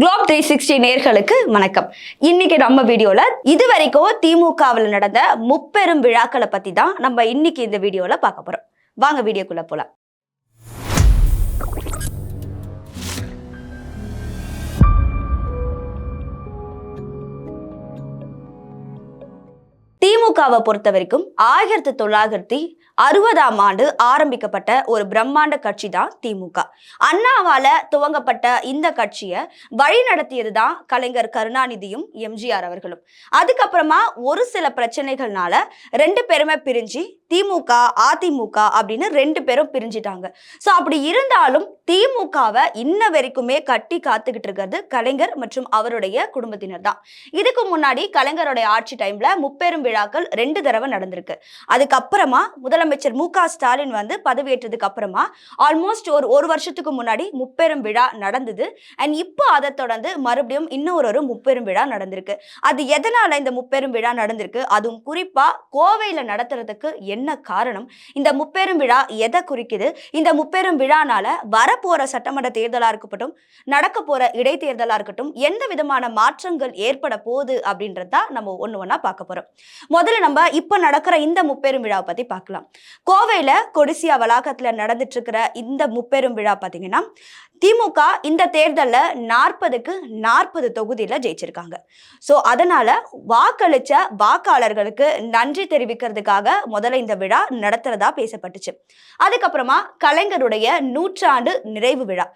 Globe three sixty நேர்களுக்கு வணக்கம். இன்னைக்கு நம்ம வீடியோல இது வரைக்கும் திமுகவில் நடந்த முப்பெரும் விழாக்களை பத்தி தான் நம்ம இன்னைக்கு இந்த வீடியோல பார்க்க போறோம். வாங்க வீடியோக்குள்ள போலாம். திமுகவை பொறுத்த வரைக்கும் ஆயிரத்தி தொள்ளாயிரத்தி அறுபதாம் ஆண்டு ஆரம்பிக்கப்பட்ட ஒரு பிரம்மாண்ட கட்சி தான் திமுக. அண்ணாவால துவங்கப்பட்ட இந்த கட்சியை வழி நடத்தியது தான் கலைஞர் கருணாநிதியும் எம்ஜிஆர் அவர்களும். அதுக்கப்புறமா ஒரு சில பிரச்சனைகள்னால ரெண்டு பேருமே பிரிஞ்சு திமுக அதிமுக அப்படின்னு ரெண்டு பேரும் பிரிஞ்சிட்டாங்க. ஸோ அப்படி இருந்தாலும் திமுகவை இன்ன வரைக்குமே கட்டி காத்துக்கிட்டு இருக்கிறது கலைஞர் மற்றும் அவருடைய குடும்பத்தினர் தான் இதுக்கு முன்னாடி கலைஞருடைய ஆட்சி டைம்ல முப்பெரும் விழாக்கள் ரெண்டு தடவை நடந்திருக்கு. அதுக்கப்புறமா முதலமைச்சர் மு க ஸ்டாலின் வந்து பதவியேற்றதுக்கு அப்புறமா ஆல்மோஸ்ட் ஒரு ஒரு வருஷத்துக்கு முன்னாடி முப்பெரும் விழா நடந்தது. அண்ட் இப்போ அதை தொடர்ந்து மறுபடியும் இன்னொரு ஒரு முப்பெரும் விழா நடந்திருக்கு. அது எதனால இந்த முப்பெரும் விழா நடந்திருக்கு? அதுவும் குறிப்பா கோவையில நடத்துறதுக்கு என்ன காரணம்? இந்த முப்பெரும் விழா எதை குறிக்குது? இந்த முப்பெரும் விழானால வரப்போற சட்டமன்ற தேர்தலா இருக்கட்டும் நடக்க போற இடைத்தேர்தலா இருக்கட்டும் எந்த விதமான மாற்றங்கள் ஏற்பட போகுது அப்படின்றத நம்ம ஒண்ணு ஒண்ணா பார்க்க போறோம். முதல்ல நம்ம இப்ப நடக்கிற இந்த முப்பெரும் விழாவை பத்தி பார்க்கலாம். கோவையில கொடிசியா வளாகத்துல நடந்துட்டு இருக்கிற இந்த முப்பெரும் விழா பாத்தீங்கன்னா திமுக இந்த தேர்தலில் நாற்பதுக்கு நாற்பது தொகுதியில ஜெயிச்சிருக்காங்க. ஸோ அதனால வாக்களிச்ச வாக்காளர்களுக்கு நன்றி தெரிவிக்கிறதுக்காக முதல்ல இந்த விழா நடத்துறதா பேசப்பட்டுச்சு. அதுக்கப்புறமா கலைஞருடைய நூற்றாண்டு நிறைவு விழா.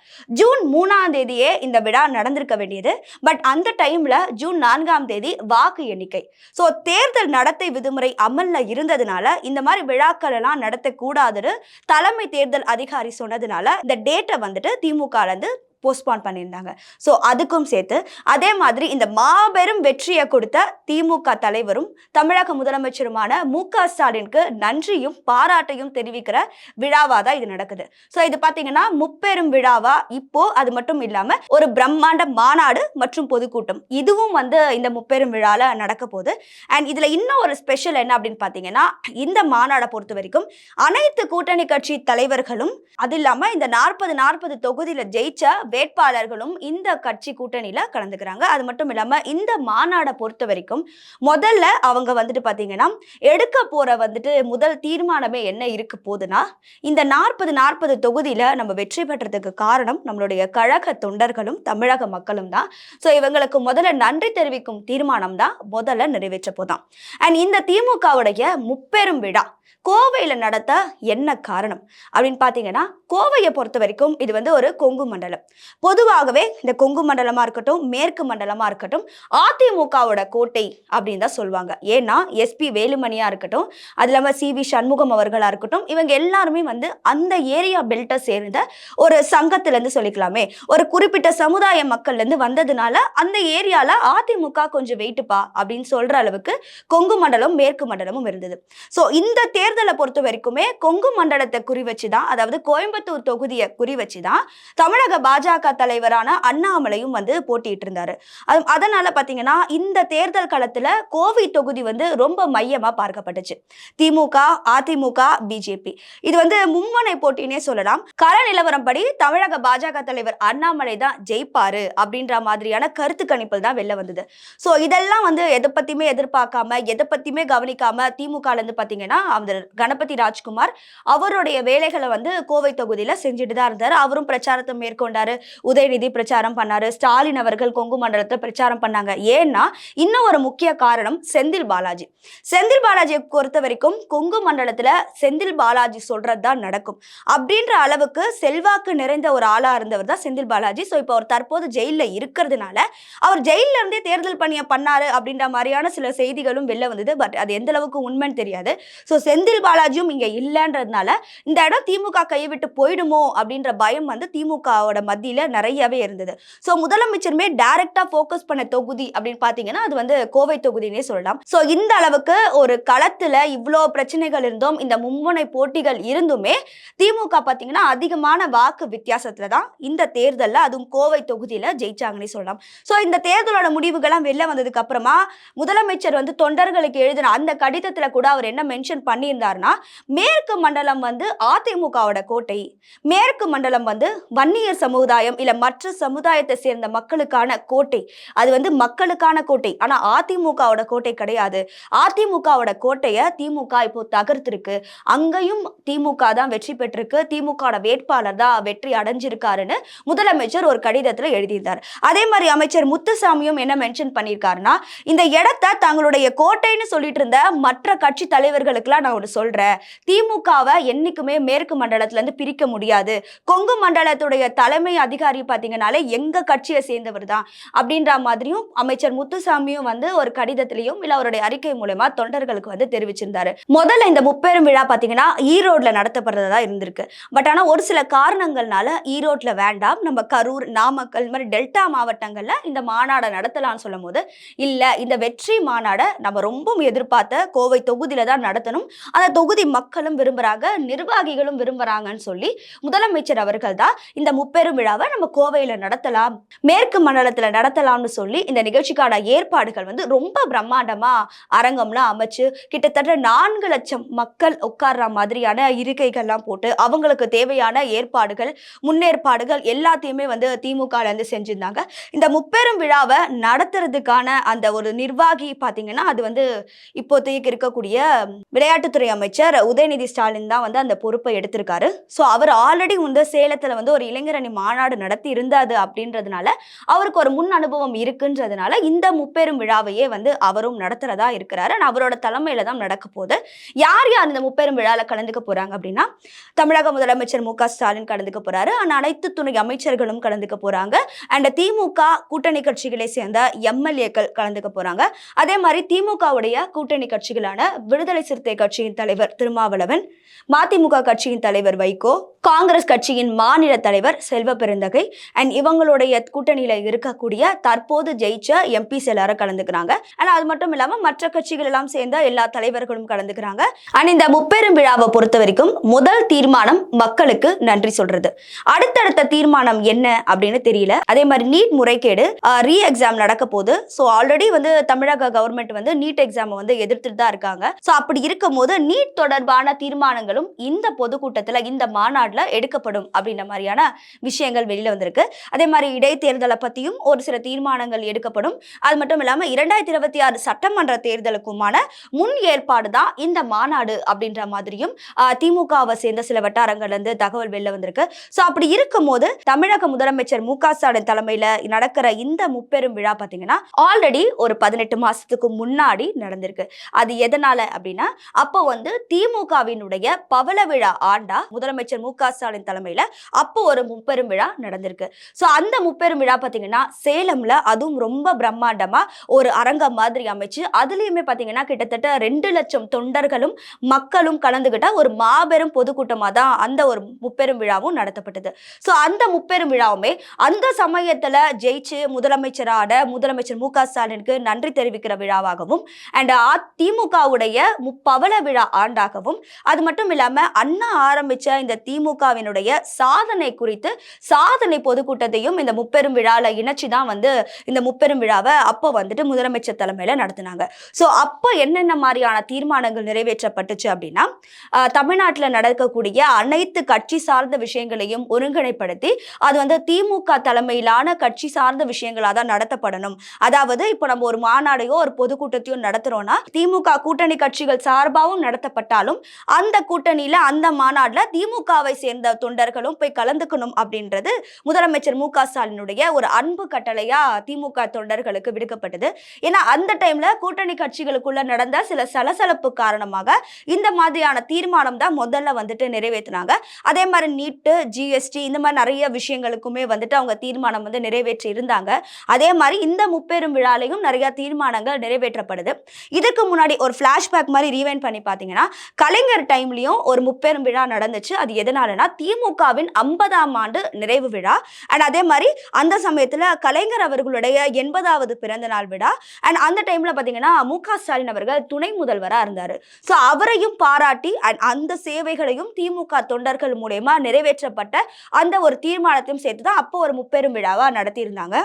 ஜூன் மூணாம் தேதியே இந்த விழா நடந்திருக்க வேண்டியது. பட் அந்த டைம்ல ஜூன் நான்காம் தேதி வாக்கு எண்ணிக்கை. ஸோ தேர்தல் நடத்தை விதிமுறை அமல்ல இருந்ததுனால இந்த மாதிரி விழாக்கள் எல்லாம் நடத்தக்கூடாதுன்னு தலைமை தேர்தல் அதிகாரி சொன்னதுனால இந்த டேட்டை வந்துட்டு திமுக இருந்து போஸ்ட்பான் பண்ணியிருந்தாங்க. ஸோ அதுக்கும் சேர்த்து அதே மாதிரி இந்த மாபெரும் வெற்றியை கொடுத்த திமுக தலைவரும் தமிழக முதலமைச்சருமான மு க ஸ்டாலினுக்கு நன்றியும் பாராட்டையும் தெரிவிக்கிற விழாவாக தான் இது நடக்குது. ஸோ இது பார்த்தீங்கன்னா முப்பெரும் விழாவா இப்போ அது மட்டும் இல்லாமல் ஒரு பிரம்மாண்ட மாநாடு மற்றும் பொதுக்கூட்டம் இதுவும் வந்து இந்த முப்பெரும் விழால நடக்க போகுது. அண்ட் இதில் இன்னும் ஒரு ஸ்பெஷல் என்ன அப்படின்னு பார்த்தீங்கன்னா இந்த மாநாடை பொறுத்த வரைக்கும் அனைத்து கூட்டணி கட்சி தலைவர்களும் அது இல்லாமல் இந்த நாற்பது நாற்பது தொகுதியில் ஜெயிச்ச வேட்பாளர்களும் இந்த கட்சி கூட்டணியில கலந்துக்கிறாங்க. அது மட்டும் இல்லாம இந்த மாநாடை பொறுத்த வரைக்கும் முதல்ல அவங்க வந்துட்டு பாத்தீங்கன்னா எடுக்க போற வந்துட்டு முதல் தீர்மானமே என்ன இருக்க போகுதுன்னா இந்த நாற்பது நாற்பது தொகுதியில நம்ம வெற்றி பெற்றதுக்கு காரணம் நம்மளுடைய கழக தொண்டர்களும் தமிழக மக்களும் தான். ஸோ இவங்களுக்கு முதல்ல நன்றி தெரிவிக்கும் தீர்மானம் தான் முதல்ல நிறைவேற்ற போதான் அண்ட் இந்த திமுகவுடைய முப்பெரும் விழா கோவையில நடத்த என்ன காரணம்? அப்படின்னு பார்த்தீங்கன்னா கோவையை பொறுத்த வரைக்கும் இது வந்து ஒரு கொங்கு மண்டலம். பொதுவாகவே இந்த கொங்கு மண்டலமாக இருக்கட்டும் மேற்கு மண்டலமாக இருக்கட்டும் அதிமுகவோட கோட்டை அப்படின்னு தான் சொல்லுவாங்க. ஏன்னா எஸ்பி வேலுமணியாக இருக்கட்டும் அது இல்லாமல் சி வி சண்முகம் அவர்களாக இருக்கட்டும் இவங்க எல்லாருமே வந்து அந்த ஏரியா பெல்ட்டை சேர்ந்த ஒரு சங்கத்திலேருந்து சொல்லிக்கலாமே. ஒரு குறிப்பிட்ட சமுதாய மக்கள்லேருந்து வந்ததுனால அந்த ஏரியாவில் அதிமுக கொஞ்சம் வெயிட்டுப்பா அப்படின்னு சொல்கிற அளவுக்கு கொங்கு மண்டலம் மேற்கு மண்டலமும் இருந்தது. ஸோ இந்த தேர்தலை பொறுத்த வரைக்குமே கொங்கு மண்டலத்தை குறி வச்சு தான் அதாவது கோயம்புத்தூர் தொகுதியை குறி வச்சு தான் தமிழக பாஜக பாஜக தலைவரான அண்ணாமலையும் வந்து போட்டிட்டு இருந்தாரு அது அதனால பார்த்தீங்கன்னா இந்த தேர்தல் களத்துல கோவை தொகுதி வந்து ரொம்ப மையமா பார்க்கப்பட்டுச்சு. திமுக அதிமுக பிஜேபி. இது வந்து மும்முனை போட்டினே சொல்லலாம். கர நிலவரம் படி தமிழக பாஜக தலைவர் அண்ணாமலை தான் ஜெயிப்பாரு அப்படின்ற மாதிரியான கருத்து கணிப்பில் தான் வெளில வந்தது. ஸோ இதெல்லாம் வந்து எதை பத்தியுமே எதிர்பார்க்காம எதை பத்தியுமே கவனிக்காம திமுக இருந்து பார்த்தீங்கன்னா அந்த கணபதி ராஜ்குமார் அவருடைய வேலைகளை வந்து கோவை தொகுதியில செஞ்சுட்டு தான் இருந்தார். அவரும் பிரச்சாரத்தை மேற்கொண்டாரு. உதயநிதி பிரச்சாரம் பண்ணாரு. ஸ்டாலின் அவர்கள் கொங்கு மண்டலத்தில் பிரச்சாரம் பண்ணாங்க. ஏன்னா இன்னும் ஒரு முக்கிய காரணம் செந்தில் பாலாஜி. செந்தில் பாலாஜியை பொறுத்த வரைக்கும் கொங்கு மண்டலத்துல செந்தில் பாலாஜி சொல்றது தான் நடக்கும். அப்படின்ற அளவுக்கு செல்வாக்கு நிறைந்த ஒரு ஆளா இருந்தவர் தான் செந்தில் பாலாஜி. ஸோ இப்போ அவர் தற்போது ஜெயிலில் இருக்கிறதுனால அவர் ஜெயில்ல இருந்தே தேர்தல் பணியை பண்ணாரு அப்படின்ற மாதிரியான சில செய்திகளும் வெளில வந்தது. பட் அது எந்த அளவுக்கு உண்மைன்னு தெரியாது. ஸோ செந்தில் பாலாஜியும் இங்க இல்லைன்றதுனால இந்த இடம் திமுக கைவிட்டு போயிடுமோ அப்படின்ற பயம் வந்து திமுகவோட தொகுதியில் நிறையவே இருந்தது. ஸோ முதலமைச்சருமே டைரக்டாக ஃபோக்கஸ் பண்ண தொகுதி அப்படின்னு பார்த்தீங்கன்னா அது வந்து கோவை தொகுதினே சொல்லலாம். ஸோ இந்த அளவுக்கு ஒரு களத்தில் இவ்வளோ பிரச்சனைகள் இருந்தும் இந்த மும்முனை போட்டிகள் இருந்துமே திமுக பார்த்தீங்கன்னா அதிகமான வாக்கு வித்தியாசத்தில் தான் இந்த தேர்தலில் அதுவும் கோவை தொகுதியில் ஜெயிச்சாங்கன்னே சொல்லலாம். ஸோ இந்த தேர்தலோட முடிவுகள்லாம் வெளில வந்ததுக்கு அப்புறமா முதலமைச்சர் வந்து தொண்டர்களுக்கு எழுதின அந்த கடிதத்தில் கூட அவர் என்ன மென்ஷன் பண்ணியிருந்தாருன்னா மேற்கு மண்டலம் வந்து அதிமுகவோட கோட்டை மேற்கு மண்டலம் வந்து வன்னியர் சமூக சமுதாயம் இல்ல மற்ற சமுதாயத்தை சேர்ந்த மக்களுக்கான கோட்டை. அது வந்து மக்களுக்கான கோட்டை. ஆனா அதிமுகவோட கோட்டை கிடையாது. அதிமுகவோட கோட்டையை திமுக இப்போ தகர்த்திருக்கு. அங்கேயும் திமுக தான் வெற்றி பெற்றிருக்கு. திமுக வேட்பாளர் தான் வெற்றி அடைஞ்சிருக்காருன்னு முதலமைச்சர் ஒரு கடிதத்துல எழுதியிருந்தார் அதே மாதிரி அமைச்சர் முத்துசாமியும் என்ன மென்ஷன் பண்ணியிருக்காருன்னா இந்த இடத்த தங்களுடைய கோட்டைன்னு சொல்லிட்டு இருந்த மற்ற கட்சி தலைவர்களுக்கெல்லாம் நான் ஒன்று சொல்றேன். திமுகவை என்னைக்குமே மேற்கு மண்டலத்துல இருந்து பிரிக்க முடியாது. கொங்கு மண்டலத்துடைய தலைமை அதிகாரி பார்த்தீங்கனாலே எங்கள் கட்சியை சேர்ந்தவர் தான் அப்படின்ற மாதிரியும் அமைச்சர் முத்துசாமியும் வந்து ஒரு கடிதத்திலையும் இல்லை அவருடைய அறிக்கை மூலயமா தொண்டர்களுக்கு வந்து தெரிவிச்சிருந்தாரு. முதல்ல இந்த முப்பெரும் விழா பார்த்தீங்கன்னா ஈரோட்ல நடத்தப்படுறதா இருந்திருக்கு. பட் ஆனால் ஒரு சில காரணங்கள்னால ஈரோட்டில் வேண்டாம். நம்ம கரூர் நாமக்கல் இந்த மாதிரி டெல்டா மாவட்டங்களில் இந்த மாநாடை நடத்தலாம்னு சொல்லும் போது இல்லை இந்த வெற்றி மாநாடை நம்ம ரொம்பவும் எதிர்பார்த்த கோவை தொகுதியில் தான் நடத்தணும். அந்த தொகுதி மக்களும் விரும்புகிறாங்க நிர்வாகிகளும் விரும்புகிறாங்கன்னு சொல்லி முதலமைச்சர் அவர்கள் தான் இந்த முப்பெரும் விழா விழாவை நம்ம கோவையில நடத்தலாம் மேற்கு மண்டலத்துல நடத்தலாம்னு சொல்லி இந்த நிகழ்ச்சிக்கான ஏற்பாடுகள் வந்து ரொம்ப பிரம்மாண்டமா அரங்கம்லாம் அமைச்சு கிட்டத்தட்ட நான்கு லட்சம் மக்கள் உட்கார்ற மாதிரியான இருக்கைகள்லாம் போட்டு அவங்களுக்கு தேவையான ஏற்பாடுகள் முன்னேற்பாடுகள் எல்லாத்தையுமே வந்து திமுக இருந்து செஞ்சிருந்தாங்க. இந்த முப்பெரும் விழாவை நடத்துறதுக்கான அந்த ஒரு நிர்வாகி பாத்தீங்கன்னா அது வந்து இப்போதைக்கு இருக்கக்கூடிய விளையாட்டுத்துறை அமைச்சர் உதயநிதி ஸ்டாலின் தான் வந்து அந்த பொறுப்பை எடுத்திருக்காரு. ஸோ அவர் ஆல்ரெடி வந்து சேலத்துல வந்து ஒரு இளைஞரணி மாநாடு மாநாடு நடத்தி இருந்தாது அப்படின்றதுனால அவருக்கு ஒரு முன் அனுபவம் இருக்குன்றதுனால இந்த முப்பெரும் விழாவையே வந்து அவரும் நடத்துறதா இருக்கிறாரு. அவரோட தலைமையில தான் நடக்க போகுது. யார் யார் இந்த முப்பெரும் விழால கலந்துக்க போறாங்க அப்படின்னா தமிழக முதலமைச்சர் மு க ஸ்டாலின் கலந்துக்க போறாரு. ஆனா அனைத்து துணை அமைச்சர்களும் கலந்துக்க போறாங்க. அண்ட் திமுக கூட்டணி கட்சிகளை சேர்ந்த எம்எல்ஏக்கள் கலந்துக்க போறாங்க. அதே மாதிரி திமுகவுடைய கூட்டணி கட்சிகளான விடுதலை சிறுத்தை கட்சியின் தலைவர் திருமாவளவன் மதிமுக கட்சியின் தலைவர் வைகோ காங்கிரஸ் கட்சியின் மாநில தலைவர் செல்வ பெருந்தகை. அண்ட் இவங்களுடைய கூட்டணியில இருக்கக்கூடிய தற்போது ஜெயிச்ச எம்பிஸ் எல்லாரும் கலந்துக்கிறாங்க. அண்ட் அது மட்டும் இல்லாம மற்ற கட்சிகள் எல்லாம் சேர்ந்த எல்லா தலைவர்களும் கலந்துக்கிறாங்க. அண்ட் இந்த முப்பெரும் விழாவை பொறுத்த வரைக்கும் முதல் தீர்மானம் மக்களுக்கு நன்றி சொல்றது. அடுத்தடுத்த தீர்மானம் என்ன அப்படின்னு தெரியல. அதே மாதிரி நீட் முறைகேடு ரீ எக்ஸாம் நடக்க போது ஸோ ஆல்ரெடி வந்து தமிழக கவர்மெண்ட் வந்து நீட் எக்ஸாம் வந்து எதிர்த்துட்டு தான் இருக்காங்க. ஸோ அப்படி இருக்கும் போது நீட் தொடர்பான தீர்மானங்களும் இந்த பொதுக்கூட்டத்தில் இந்த மாநாட்டில் எடுக்கப்படும் அப்படின்ற மாதிரியான விஷயங்கள் வெளியில வந்திருக்கு. அதே மாதிரி இடைத்தேர்தலை பற்றியும் ஒரு சில தீர்மானங்கள் எடுக்கப்படும். அது மட்டும் இல்லாமல் இரண்டாயிரத்தி இருபத்தி ஆறு சட்டமன்ற தேர்தலுக்குமான முன் ஏற்பாடு தான் இந்த மாநாடு அப்படின்ற மாதிரியும் திமுகவை சேர்ந்த சில வட்டாரங்கள்ல இருந்து தகவல் வெளில வந்திருக்கு. ஸோ அப்படி இருக்கும்போது தமிழக முதலமைச்சர் மு க ஸ்டாலின் தலைமையில நடக்கிற இந்த முப்பெரும் விழா பார்த்தீங்கன்னா ஆல்ரெடி ஒரு பதினெட்டு மாசத்துக்கு முன்னாடி நடந்திருக்கு. அது எதனால அப்படின்னா அப்போ வந்து திமுகவினுடைய பவள விழா ஆண்டா முதலமைச்சர் மு க ஸ்டாலின் தலைமையில அப்போ ஒரு முப்பெரும் விழா நடந்திருக்கு. ஸோ அந்த முப்பெரும் விழா பார்த்தீங்கன்னா சேலம்ல அதுவும் ரொம்ப பிரம்மாண்டமா ஒரு அரங்கம் மாதிரி அமைச்சு அதுலயுமே பார்த்தீங்கன்னா கிட்டத்தட்ட ரெண்டு லட்சம் தொண்டர்களும் மக்களும் கலந்துகிட்ட ஒரு மாபெரும் பொதுக்கூட்டமாக தான் அந்த ஒரு முப்பெரும் விழாவும் நடத்தப்பட்டது. ஸோ அந்த முப்பெரும் விழாவுமே அந்த சமயத்துல ஜெயிச்சு முதலமைச்சரான முதலமைச்சர் மு க ஸ்டாலினுக்கு நன்றி தெரிவிக்கிற விழாவாகவும் அண்ட் அதிமுகவுடைய முப்பவள விழா ஆண்டாகவும் அது மட்டும் இல்லாம அண்ணா ஆரம்பிச்ச இந்த திமுகவினுடைய சாதனை குறித்து சாதனை பொதுக்கூட்டத்தையும் இந்த முப்பெரும் விழால இணைச்சி தான் வந்து இந்த முப்பெரும் விழாவை அப்போ வந்துட்டு முதலமைச்சர் தலைமையில நடத்தினாங்க. ஸோ அப்போ என்னென்ன மாதிரியான தீர்மானங்கள் நிறைவேற்றப்பட்டுச்சு அப்படின்னா ஆஹ், தமிழ்நாட்டுல நடக்கக்கூடிய அனைத்து கட்சி சார்ந்த விஷயங்களையும் ஒருங்கிணைப்படுத்தி அது வந்து திமுக தலைமையிலான கட்சி சார்ந்த விஷயங்களா தான் நடத்தப்படணும். அதாவது இப்போ நம்ம ஒரு மாநாடையோ ஒரு பொதுக்கூட்டத்தையோ நடத்துறோம்னா திமுக கூட்டணி கட்சிகள் சார்பாகவும் நடத்தப்பட்டாலும் அந்த கூட்டணியில அந்த மாநாடுல திமுகவை சேர்ந்த தொண்டர்களும் போய் கலந்துக்கணும் அப்படின்றது முதலமைச்சர் மு க ஸ்டாலினுடைய ஒரு அன்பு கட்டளையா திமுக தொண்டர்களுக்கு விடுக்கப்பட்டது. ஏன்னா அந்த டைம்ல கூட்டணி கட்சிகளுக்குள்ள நடந்த சில சலசலப்பு காரணமாக இந்த மாதிரியான தீர்மானம் தான் முதல்ல வந்துட்டு நிறைவேற்றினாங்க அதே மாதிரி நீட்டு ஜிஎஸ்டி இந்த மாதிரி நிறைய விஷயங்களுக்குமே வந்துட்டு அவங்க தீர்மானம் வந்து நிறைவேற்றி இருந்தாங்க. அதே மாதிரி இந்த முப்பெரும் விழாலையும் நிறைய தீர்மானங்கள் நிறைவேற்றப்படுது. இதுக்கு முன்னாடி ஒரு ஃபிளாஷ்பேக் மாதிரி ரீவைண்ட் பண்ணி பார்த்தீங்கன்னா கலைஞர் டைம்லயும் ஒரு முப்பெரும் விழா நடந்துச்சு. அது எதனாலனா திமுகவின் ஐம்பதாம் ஆண்டு நிறைவு விழா. அண்ட் அதே மாதிரி அந்த சமயத்தில் கலைஞர் அவர்களுடைய எண்பதாவது பிறந்த நாள் விழா. அண்ட் அந்த டைமில் பார்த்தீங்கன்னா மு க ஸ்டாலின் அவர்கள் துணை முதல்வராக இருந்தார். ஸோ அவரையும் பாராட்டி அண்ட் அந்த சேவைகளையும் திமுக தொண்டர்கள் மூலயமா நிறைவேற்றப்பட்ட அந்த ஒரு தீர்மானத்தையும் சேர்த்து தான் அப்போ ஒரு முப்பெரும் விழாவாக நடத்தியிருந்தாங்க.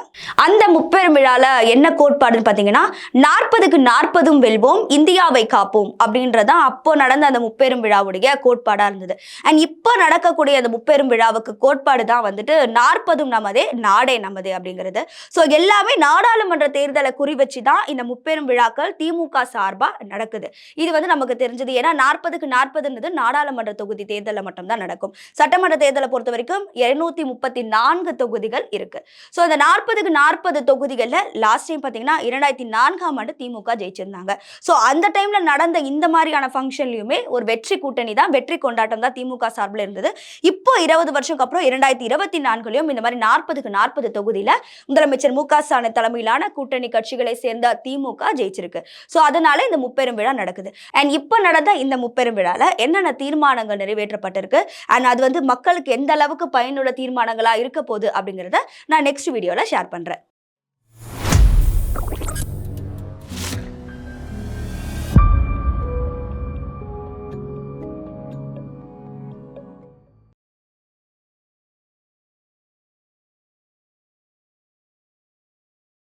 அந்த முப்பெரும் விழாவில் என்ன கோட்பாடுன்னு பார்த்தீங்கன்னா நாற்பதுக்கு நாற்பதும் வெல்வோம் இந்தியாவை காப்போம் அப்படின்றதான் அப்போ நடந்த அந்த முப்பெரும் விழாவுடைய கோட்பாடாக இருந்தது. அண்ட் இப்போ நடக்கக்கூடிய அந்த முப்பெரும் விழாவுக்கு கோட்பாடு தான் வந்து வந்துட்டு நாற்பதும் நமதே நாடே நமது அப்படிங்கிறது. ஸோ எல்லாமே நாடாளுமன்ற தேர்தலை குறி வச்சு தான் இந்த முப்பெரும் விழாக்கள் திமுக சார்பாக நடக்குது. இது வந்து நமக்கு தெரிஞ்சது. ஏன்னா நாற்பதுக்கு நாற்பதுன்றது நாடாளுமன்ற தொகுதி தேர்தலில் மட்டும்தான் நடக்கும். சட்டமன்ற தேர்தலை பொறுத்த வரைக்கும் இருநூத்தி முப்பத்தி நான்கு தொகுதிகள் இருக்கு. ஸோ அந்த நாற்பதுக்கு நாற்பது தொகுதிகளில் லாஸ்ட் டைம் பார்த்தீங்கன்னா இரண்டாயிரத்தி நான்காம் ஆண்டு திமுக ஜெயிச்சிருந்தாங்க. ஸோ அந்த டைம்ல நடந்த இந்த மாதிரியான ஃபங்க்ஷன்லையுமே ஒரு வெற்றி கூட்டணி தான் வெற்றி கொண்டாட்டம் தான் திமுக சார்பில் இருந்தது. இப்போ இருபது வருஷத்துக்கு அப்புறம் இரண்டாயிரத்தி இருபத்தி நான்குலையும் இந்த மாதிரி நாற்பதுக்கு நாற்பது தொகுதியில முதலமைச்சர் மு க ஸ்டாலின் தலைமையிலான கூட்டணி கட்சிகளை சேர்ந்த திமுக ஜெயிச்சிருக்கு. ஸோ அதனால இந்த முப்பெரும் விழா நடக்குது. அண்ட் இப்போ நடந்த இந்த முப்பெரும் விழால என்னென்ன தீர்மானங்கள் நிறைவேற்றப்பட்டிருக்கு? அண்ட் அது வந்து மக்களுக்கு எந்த அளவுக்கு பயனுள்ள தீர்மானங்களா இருக்க போகுது அப்படிங்கிறத நான் நெக்ஸ்ட் வீடியோல ஷேர் பண்றேன்.